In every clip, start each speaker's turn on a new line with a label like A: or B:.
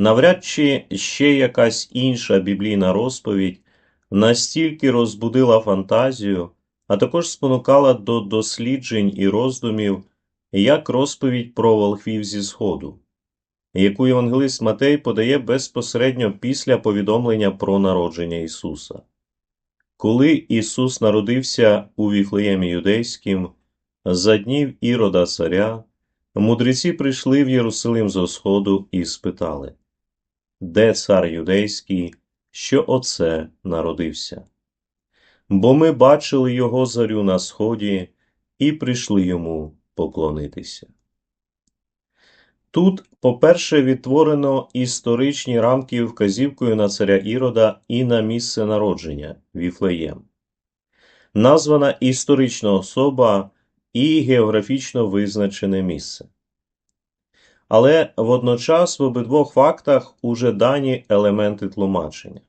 A: Навряд чи ще якась інша біблійна розповідь настільки розбудила фантазію, а також спонукала до досліджень і роздумів, як розповідь про волхвів зі Сходу, яку Євангелист Матей подає безпосередньо після повідомлення про народження Ісуса. Коли Ісус народився у Віфлеємі Юдейським, за днів Ірода царя, мудреці прийшли в Єрусалим зо сходу і спитали, де цар юдейський, що оце народився? Бо ми бачили його зарю на сході і прийшли йому поклонитися. Тут, по-перше, відтворено історичні рамки вказівкою на царя Ірода і на місце народження Віфлеєм. Названа історична особа і географічно визначене місце. Але водночас в обидвох фактах уже дані елементи тлумачення.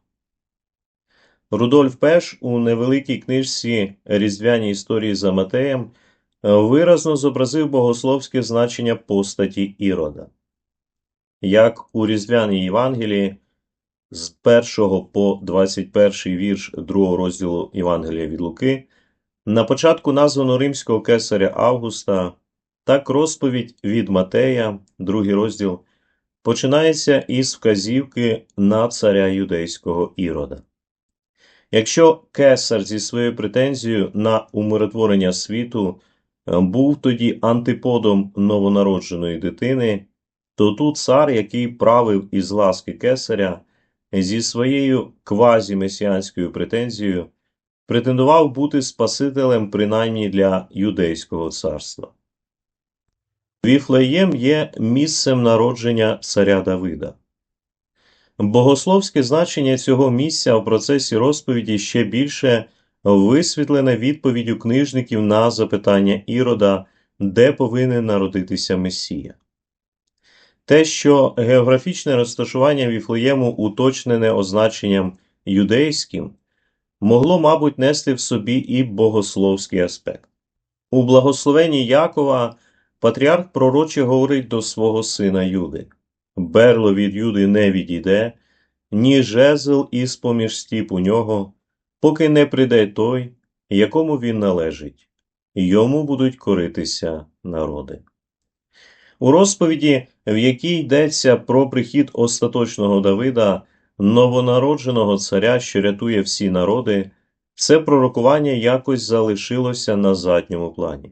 A: Рудольф Пеш у невеликій книжці Різдвяні історії за Матеєм виразно зобразив богословське значення постаті Ірода. Як у Різдвяній Євангелії з 1 по 21 вірш 2 розділу Євангелія від Луки, на початку названо римського кесаря Августа, так розповідь від Матея, другий розділ, починається із вказівки на царя юдейського Ірода. Якщо кесар зі своєю претензією на умиротворення світу був тоді антиподом новонародженої дитини, то тут цар, який правив із ласки кесаря, зі своєю квазімесіанською претензією, претендував бути Спасителем принаймні для юдейського царства. Віфлеєм є місцем народження царя Давида. Богословське значення цього місця в процесі розповіді ще більше висвітлене відповіддю книжників на запитання Ірода, де повинен народитися Месія. Те, що географічне розташування Віфлеєму уточнене означенням юдейським, могло, мабуть, нести в собі і богословський аспект. У благословенні Якова патріарх пророче говорить до свого сина Юди Берло від Юди не відійде, ні жезл із поміж стіп у нього, поки не прийде той, якому він належить, йому будуть коритися народи. У розповіді, в якій йдеться про прихід остаточного Давида, новонародженого царя, що рятує всі народи, це пророкування якось залишилося на задньому плані.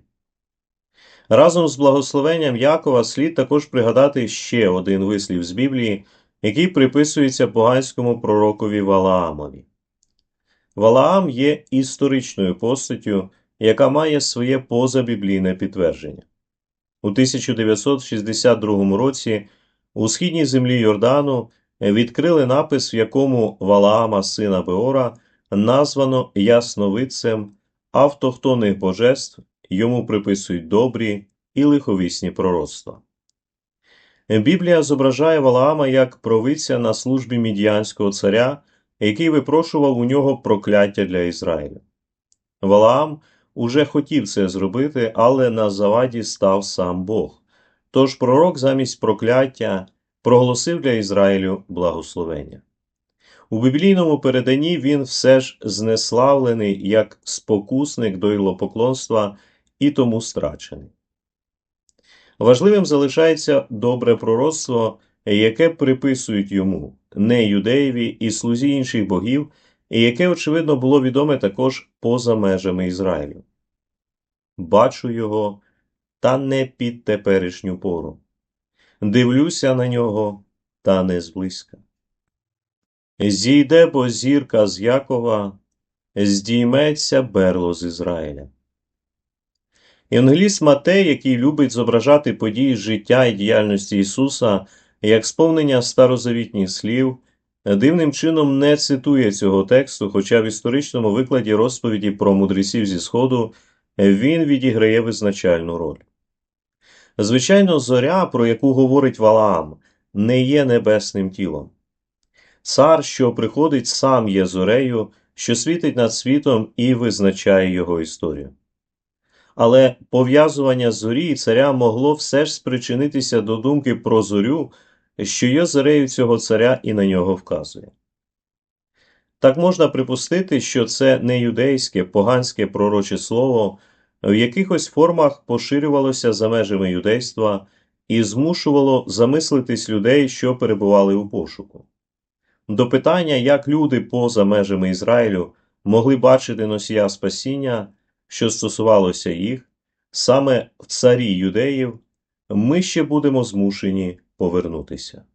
A: Разом з благословенням Якова слід також пригадати ще один вислів з Біблії, який приписується поганському пророкові Валаамові. Валаам є історичною постаттю, яка має своє позабіблійне підтвердження. У 1962 році у східній землі Йордану відкрили напис, в якому Валаама, сина Беора, названо ясновидцем автохтонних божеств, йому приписують добрі і лиховісні пророцтва. Біблія зображає Валаама як провиця на службі мідіянського царя, який випрошував у нього прокляття для Ізраїля. Валаам уже хотів це зробити, але на заваді став сам Бог. Тож пророк замість прокляття проголосив для Ізраїлю благословення. У біблійному переданні він все ж знеславлений як спокусник до ілопоклонства і тому страчений. Важливим залишається добре пророцтво, яке приписують йому, не юдеєві і слузі інших богів, і яке, очевидно, було відоме також поза межами Ізраїлю. Бачу його, та не під теперішню пору. Дивлюся на нього, та не зблизька. Зійде бо зірка з Якова, здійметься берло з Ізраїля. Євангеліст Матей, який любить зображати події життя і діяльності Ісуса як сповнення старозавітніх слів, дивним чином не цитує цього тексту, хоча в історичному викладі розповіді про мудреців зі Сходу він відіграє визначальну роль. Звичайно, зоря, про яку говорить Валаам, не є небесним тілом. Цар, що приходить, сам є зорею, що світить над світом і визначає його історію. Але пов'язування зорі і царя могло все ж спричинитися до думки про зорю що Йозерею цього царя і на нього вказує. Так можна припустити, що це не юдейське, поганське пророче слово в якихось формах поширювалося за межами юдейства і змушувало замислитись людей, що перебували у пошуку. До питання, як люди поза межами Ізраїлю могли бачити носія спасіння, що стосувалося їх, саме в царі юдеїв, ми ще будемо змушені повернутися.